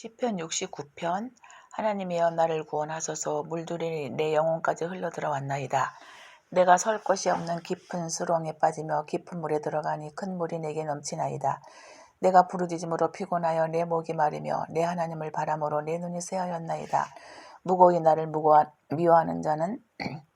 시편 69편 하나님이여 나를 구원하소서 물들이 내 영혼까지 흘러 들어왔나이다. 내가 설 곳이 없는 깊은 수렁에 빠지며 깊은 물에 들어가니 큰 물이 내게 넘치나이다. 내가 부르짖음으로 피곤하여 내 목이 마르며 내 하나님을 바람으로 내 눈이 새하였나이다. 무고히 나를 무고하, 미워하는 자는 미-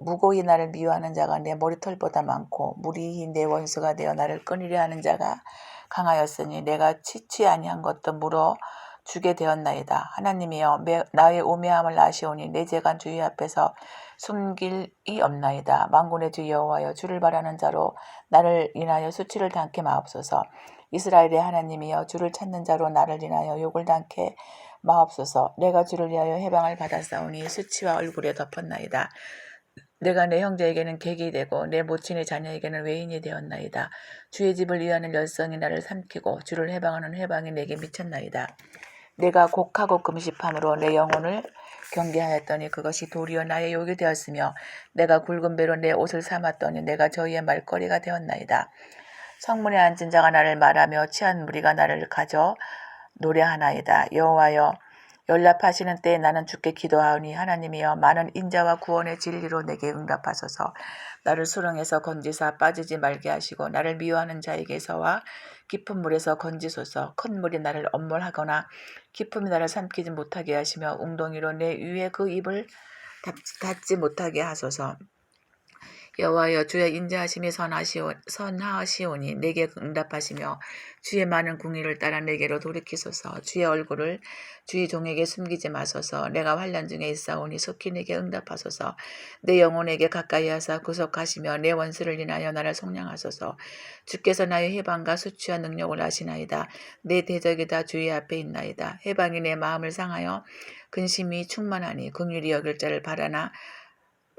무고히 나를 미워하는 자가 내 머리털보다 많고 무리히 내 원수가 되어 나를 끊으려 하는 자가 강하였으니 내가 치치 아니한 것도 물어 주게 되었나이다. 하나님이여 매- 나의 우매함을 아시오니 내 재간 주의 앞에서 숨길 이 없나이다. 만군의 주 여호와여 주를 바라는 자로 나를 인하여 수치를 당케 마옵소서. 이스라엘의 하나님이여 주를 찾는 자로 나를 인하여 욕을 당케 마옵소서. 내가 주를 위하여 해방을 받았사오니 수치와 얼굴에 덮었나이다. 내가 내 형제에게는 객이 되고 내 모친의 자녀에게는 외인이 되었나이다. 주의 집을 위하는 열성이 나를 삼키고 주를 해방하는 해방이 내게 미쳤나이다. 내가 곡하고 금식함으로 내 영혼을 경계하였더니 그것이 도리어 나의 욕이 되었으며 내가 굵은 배로 내 옷을 삼았더니 내가 저희의 말거리가 되었나이다. 성문에 앉은 자가 나를 말하며 취한 무리가 나를 가져 노래하나이다. 여호와여 연락하시는 때에 나는 주께 기도하오니 하나님이여 많은 인자와 구원의 진리로 내게 응답하소서. 나를 수렁에서 건지사 빠지지 말게 하시고 나를 미워하는 자에게서와 깊은 물에서 건지소서. 큰 물이 나를 엄몰하거나 깊음이 나를 삼키지 못하게 하시며 웅덩이로 내 위에 그 입을 닫- 닫지 못하게 하소서 여호와여 주의 인자하심이 선하시오, 선하시오니 내게 응답하시며 주의 많은 궁의를 따라 내게로 돌이키소서. 주의 얼굴을 주의 종에게 숨기지 마소서. 내가 환란 중에 있사오니 속히 내게 응답하소서. 내 영혼에게 가까이 하사 구속하시며 내 원수를 인하여 나를 속량하소서. 주께서 나의 해방과 수치와 능력을 아시나이다. 내 대적이 다 주의 앞에 있나이다. 해방이 내 마음을 상하여 근심이 충만하니 긍휼히 여길 자를 바라나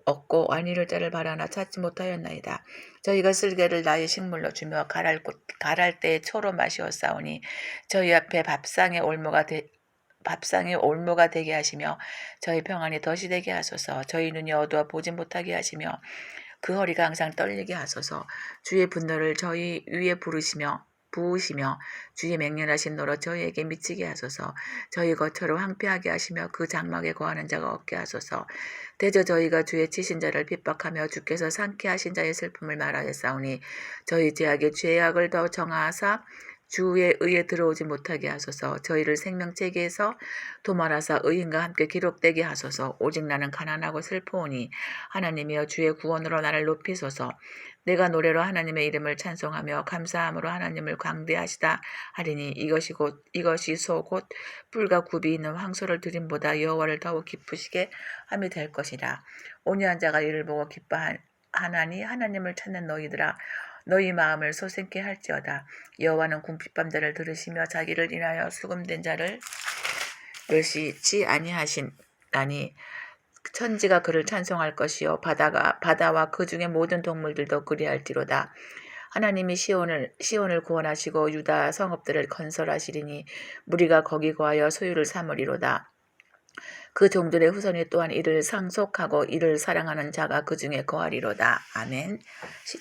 얻고 안위를 자를 바라나 찾지 못하였나이다. 저희가 쓸개를 나의 식물로 주며 갈할, 꽃- 갈할 때에 초로 마시었사오니 저희 앞에 밥상의 올무가 되, 밥상의 올무가 되게 하시며 저희 평안이 덫이 되게 하소서 저희 눈이 어두워 보지 못하게 하시며 그 허리가 항상 떨리게 하소서 주의 분노를 저희 위에 부르시며 부으시며 주의 맹렬하신 노로 저희에게 미치게 하소서. 저희 거처로 황폐하게 하시며 그 장막에 거하는 자가 없게 하소서. 대저 저희가 주의 치신 자를 핍박하며 주께서 상케 하신 자의 슬픔을 말하였사오니 저희 제약의 죄악을 더 정하사 주의 의에 들어오지 못하게 하소서. 저희를 생명체계에서 도말하사 의인과 함께 기록되게 하소서. 오직 나는 가난하고 슬퍼오니 하나님이여 주의 구원으로 나를 높이소서. 내가 노래로 하나님의 이름을 찬송하며 감사함으로 하나님을 광대하시다 하리니 이것이 곧 이것이 소 곧 뿔과 굽이 있는 황소를 드림보다 여호와를 더욱 기쁘시게 함이 될 것이라. 온유한 자가 이를 보고 기뻐하나니 하나님을 찾는 너희들아 너희 마음을 소생케 할지어다. 여호와는 궁핍함자를 들으시며 자기를 인하여 수금된 자를 멸시치 아니하시나니. 천지가 그를 찬송할 것이요. 바다가 바다와 그 중에 모든 동물들도 그리할지로다. 하나님이 시온을 시온을 구원하시고 유다 성읍들을 건설하시리니 무리가 거기 거하여 소유를 삼으리로다 그 종들의 후손이 또한 이를 상속하고 이를 사랑하는 자가 그 중에 거하리로다. 아멘.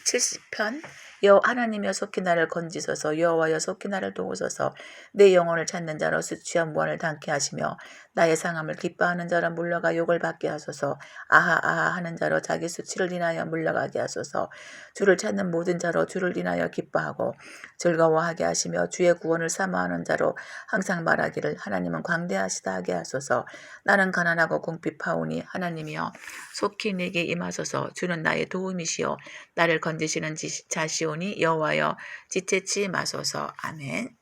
70편 여 하나님 여 속히 나를 건지소서 여호와 여 속히 나를 도우소서 내 영혼을 찾는 자로 수치와 무한을 당케 하시며 나의 상함을 기뻐하는 자로 물러가 욕을 받게 하소서. 아하 아하 하는 자로 자기 수치를 인하여 물러가게 하소서. 주를 찾는 모든 자로 주를 인하여 기뻐하고 즐거워하게 하시며 주의 구원을 사모하는 자로 항상 말하기를 하나님은 광대하시다 하게 하소서. 나는 가난하고 궁핍하오니 하나님이여 속히 내게 임하소서. 주는 나의 도움이시여 나를 건지시는 지- 자시오니 여호와여 지체치 마소서. 아멘